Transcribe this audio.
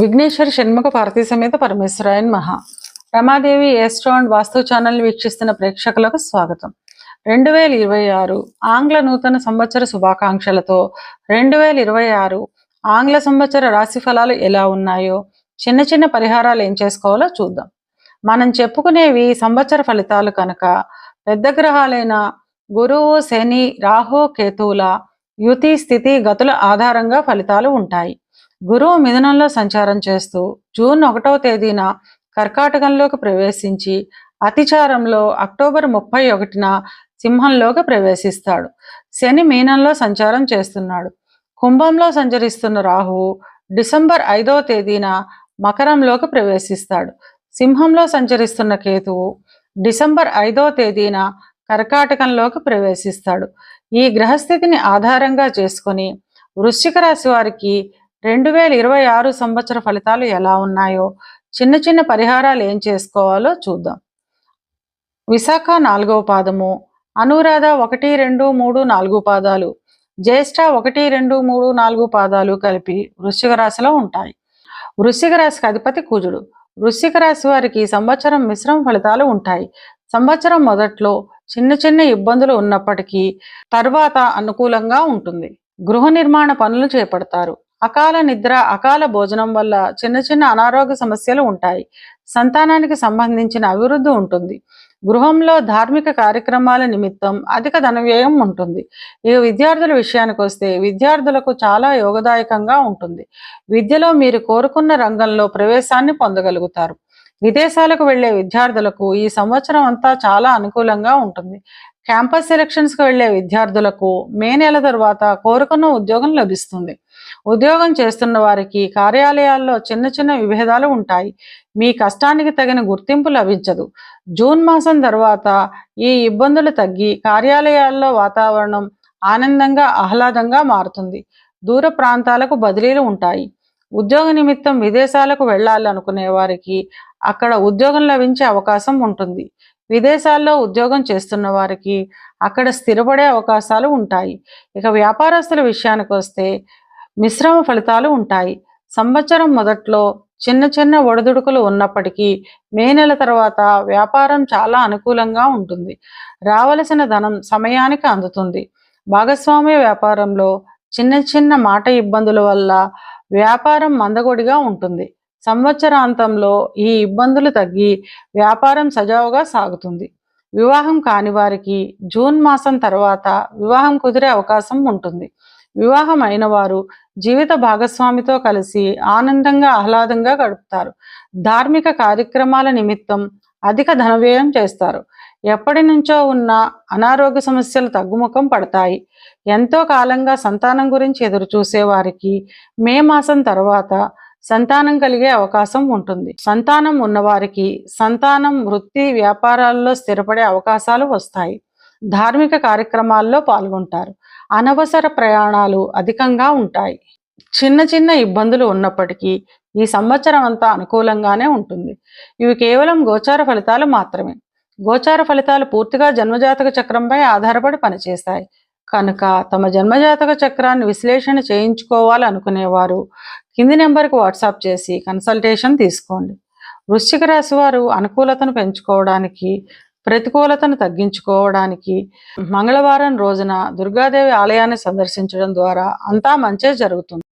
విఘ్నేశ్వర షణ్ముఖ పార్వతీ సమేత పరమేశ్వరాయన్ మహా. Ramadevi astro and vastu channel వీక్షిస్తున్న ప్రేక్షకులకు స్వాగతం. రెండు వేల ఇరవై ఆరు ఆంగ్ల నూతన సంవత్సర శుభాకాంక్షలతో రెండు వేల ఇరవై ఆరు ఆంగ్ల సంవత్సర రాశి ఫలాలు ఎలా ఉన్నాయో చిన్న చిన్న పరిహారాలు ఏం చేసుకోవాలో చూద్దాం. మనం చెప్పుకునేవి సంవత్సర ఫలితాలు కనుక పెద్ద గ్రహాలైన గురువు శని రాహు కేతువుల యుతి స్థితి గతుల ఆధారంగా ఫలితాలు ఉంటాయి. గురువు మిథునంలో సంచారం చేస్తూ జూన్ ఒకటవ తేదీన కర్కాటకంలోకి ప్రవేశించి అతిచారంలో అక్టోబర్ ముప్పై ఒకటిన సింహంలోకి ప్రవేశిస్తాడు. శని మీనంలో సంచారం చేస్తున్నాడు. కుంభంలో సంచరిస్తున్న రాహువు డిసెంబర్ ఐదవ తేదీన మకరంలోకి ప్రవేశిస్తాడు. సింహంలో సంచరిస్తున్న కేతువు డిసెంబర్ ఐదవ తేదీన కర్కాటకంలోకి ప్రవేశిస్తాడు. ఈ గ్రహస్థితిని ఆధారంగా చేసుకొని వృశ్చిక రాశి వారికి రెండు వేల ఇరవై ఆరు సంవత్సర ఫలితాలు ఎలా ఉన్నాయో చిన్న చిన్న పరిహారాలు ఏం చేసుకోవాలో చూద్దాం. విశాఖ నాలుగవ పాదము అనురాధ ఒకటి రెండు మూడు నాలుగు పాదాలు జ్యేష్ఠ ఒకటి రెండు మూడు నాలుగు పాదాలు కలిపి వృశ్చిక రాశిలో ఉంటాయి. వృశ్చిక రాశికి అధిపతి కుజుడు. వృశ్చిక రాశి వారికి సంవత్సరం మిశ్రమ ఫలితాలు ఉంటాయి. సంవత్సరం మొదట్లో చిన్న చిన్న ఇబ్బందులు ఉన్నప్పటికీ తర్వాత అనుకూలంగా ఉంటుంది. గృహ నిర్మాణ పనులు చేపడతారు. అకాల నిద్ర అకాల భోజనం వల్ల చిన్న చిన్న అనారోగ్య సమస్యలు ఉంటాయి. సంతానానికి సంబంధించిన అభివృద్ధి ఉంటుంది. గృహంలో ధార్మిక కార్యక్రమాల నిమిత్తం అధిక ధన వ్యయం ఉంటుంది. ఇక విద్యార్థుల విషయానికి వస్తే విద్యార్థులకు చాలా యోగదాయకంగా ఉంటుంది. విద్యలో మీరు కోరుకున్న రంగంలో ప్రవేశాన్ని పొందగలుగుతారు. విదేశాలకు వెళ్ళే విద్యార్థులకు ఈ సంవత్సరం అంతా చాలా అనుకూలంగా ఉంటుంది. క్యాంపస్ సెలక్షన్స్కి వెళ్ళే విద్యార్థులకు మే నెల తర్వాత కోరుకున్న ఉద్యోగం లభిస్తుంది. ఉద్యోగం చేస్తున్న వారికి కార్యాలయాల్లో చిన్న చిన్న విభేదాలు ఉంటాయి. మీ కష్టానికి తగిన గుర్తింపు లభించదు. జూన్ మాసం తర్వాత ఈ ఇబ్బందులు తగ్గి కార్యాలయాల్లో వాతావరణం ఆనందంగా ఆహ్లాదంగా మారుతుంది. దూర ప్రాంతాలకు బదిలీలు ఉంటాయి. ఉద్యోగ నిమిత్తం విదేశాలకు వెళ్ళాలనుకునే వారికి అక్కడ ఉద్యోగం లభించే అవకాశం ఉంటుంది. విదేశాల్లో ఉద్యోగం చేస్తున్న వారికి అక్కడ స్థిరపడే అవకాశాలు ఉంటాయి. ఇక వ్యాపారస్తుల విషయానికి వస్తే మిశ్రమ ఫలితాలు ఉంటాయి. సంవత్సరం మొదట్లో చిన్న చిన్న ఒడిదుడుకులు ఉన్నప్పటికీ మే నెల తర్వాత వ్యాపారం చాలా అనుకూలంగా ఉంటుంది. రావలసిన ధనం సమయానికి అందుతుంది. భాగస్వామ్య వ్యాపారంలో చిన్న చిన్న మాట ఇబ్బందుల వల్ల వ్యాపారం మందగొడిగా ఉంటుంది. సంవత్సరాంతంలో ఈ ఇబ్బందులు తగ్గి వ్యాపారం సజావుగా సాగుతుంది. వివాహం కాని వారికి జూన్ మాసం తర్వాత వివాహం కుదిరే అవకాశం ఉంటుంది. వివాహం అయిన వారు జీవిత భాగస్వామితో కలిసి ఆనందంగా ఆహ్లాదంగా గడుపుతారు. ధార్మిక కార్యక్రమాల నిమిత్తం అధిక ధనవ్యయం చేస్తారు. ఎప్పటి నుంచో ఉన్న అనారోగ్య సమస్యలు తగ్గుముఖం పడతాయి. ఎంతో కాలంగా సంతానం గురించి ఎదురు చూసే వారికి మే మాసం తర్వాత సంతానం కలిగే అవకాశం ఉంటుంది. సంతానం ఉన్నవారికి సంతానం వృత్తి వ్యాపారాల్లో స్థిరపడే అవకాశాలు వస్తాయి. ధార్మిక కార్యక్రమాల్లో పాల్గొంటారు. అనవసర ప్రయాణాలు అధికంగా ఉంటాయి. చిన్న చిన్న ఇబ్బందులు ఉన్నప్పటికీ ఈ సంవత్సరం అంతా అనుకూలంగానే ఉంటుంది. ఇవి కేవలం గోచార ఫలితాలు మాత్రమే. గోచార ఫలితాలు పూర్తిగా జన్మజాతక చక్రంపై ఆధారపడి పనిచేస్తాయి. కనుక తమ జన్మజాతక చక్రాన్ని విశ్లేషణ చేయించుకోవాలనుకునేవారు కింది నెంబర్కి వాట్సాప్ చేసి కన్సల్టేషన్ తీసుకోండి. వృశ్చిక రాశి వారు అనుకూలతను పెంచుకోవడానికి ప్రతికూలతను తగ్గించుకోవడానికి మంగళవారం రోజున దుర్గాదేవి ఆలయాన్ని సందర్శించడం ద్వారా అంతా మంచే జరుగుతుంది.